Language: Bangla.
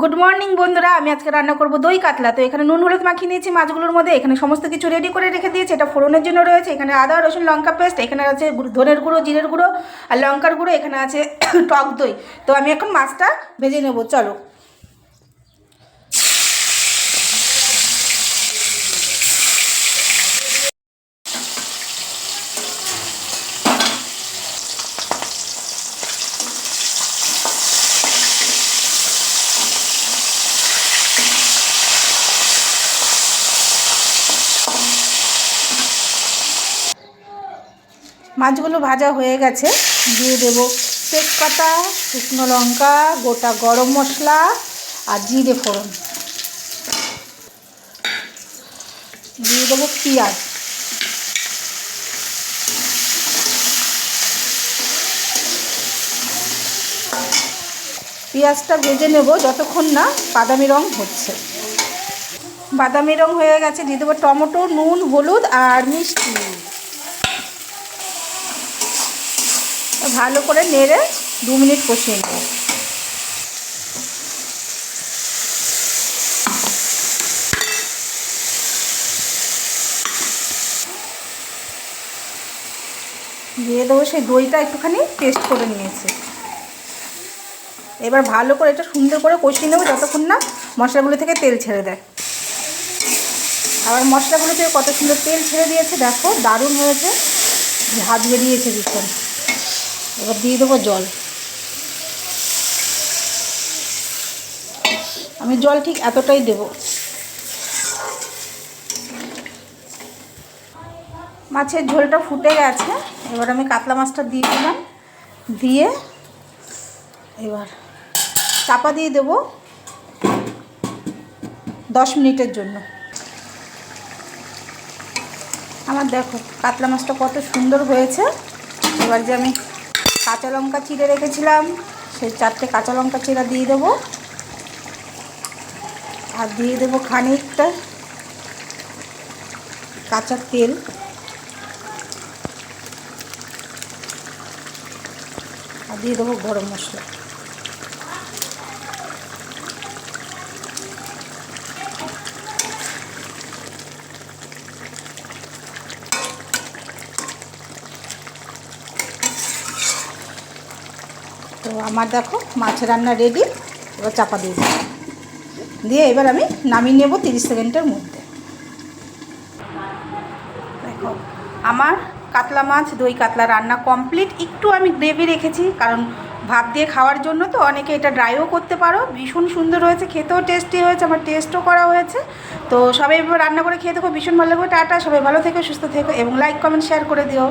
গুড মর্নিং বন্ধুরা। আমি আজকে রান্না করব দই কাতলা। তো এখানে নুন, হলুদ মাখিয়ে নিয়েছি মাছগুলোর মধ্যে। এখানে সমস্ত কিছু রেডি করে রেখে দিয়েছি। এটা ফোড়নের জন্য রয়েছে। এখানে আদা, রসুন, লঙ্কা পেস্ট এখানে আছে ধনের গুঁড়ো, জিরের গুঁড়ো, আর লঙ্কার গুঁড়ো, এখানে আছে টক দই। তো আমি এখন মাছটা ভেজে নেব। চলো। মাছগুলো ভাজা হয়ে গেছে, দিয়ে দেবো তেজপাতা, শুকনো লঙ্কা, গোটা গরম মশলা আর জিরে ফোড়ন। দিয়ে দেবো পেঁয়াজ। পেঁয়াজটা ভেজে নেব যতক্ষণ না বাদামি রং হচ্ছে। বাদামি রং হয়ে গেছে, দিয়ে দেবো টমেটো, নুন, হলুদ আর মিষ্টি। ভালো করে নেড়ে দু মিনিট কষিয়ে নেব। দিয়ে দেবো সেই দইটা একটুখানি টেস্ট করে নিয়েছে। এবার ভালো করে এটা সুন্দর করে কষিয়ে নেব যতক্ষণ না মশলাগুলো থেকে তেল ছেড়ে দেয়। আবার মশলাগুলো থেকে কত সুন্দর তেল ছেড়ে দিয়েছে, দেখো দারুণ হয়েছে। ঝাঁজ বেরিয়েছে ভীষণ। এবার দিয়ে দেবো জল। আমি জল ঠিক এতটাই দেব। মাছের ঝোলটা ফুটে গেছে, এবার আমি কাতলা মাছটা দিয়ে দিলাম। দিয়ে এবার চাপা দিয়ে দেবো দশ মিনিটের জন্য। আমার দেখো, কাতলা মাছটা কত সুন্দর হয়েছে। এবার যে আমি কাঁচা লঙ্কা চিড়ে রেখেছিলাম। সেই চারটে কাঁচা লঙ্কা চিরা দিয়ে দেবো। আর দিয়ে দেবো খানিকটা কাঁচা তেল। আর দিয়ে দেবো গরম মশলা। তো আমার দেখো মাছ রান্না রেডি এবার চাপা দিয়ে দিই দিয়ে এবার আমি নামিয়ে নেব তিরিশ সেকেন্ডের মধ্যে। দেখো, আমার কাতলা মাছ, দই কাতলা রান্না কমপ্লিট একটু আমি গ্রেভি রেখেছি, কারণ ভাত দিয়ে খাওয়ার জন্য তো অনেকে এটা ড্রাইও করতে পারো। ভীষণ সুন্দর হয়েছে, খেতেও টেস্টি হয়েছে, আমার টেস্টও করা হয়েছে। তো সবাই রান্না করে খেয়ে দেখো, ভীষণ ভালো লাগবে। টাটা, সবাই ভালো থেকো, সুস্থ থেকো এবং লাইক কমেন্ট শেয়ার করে দিও।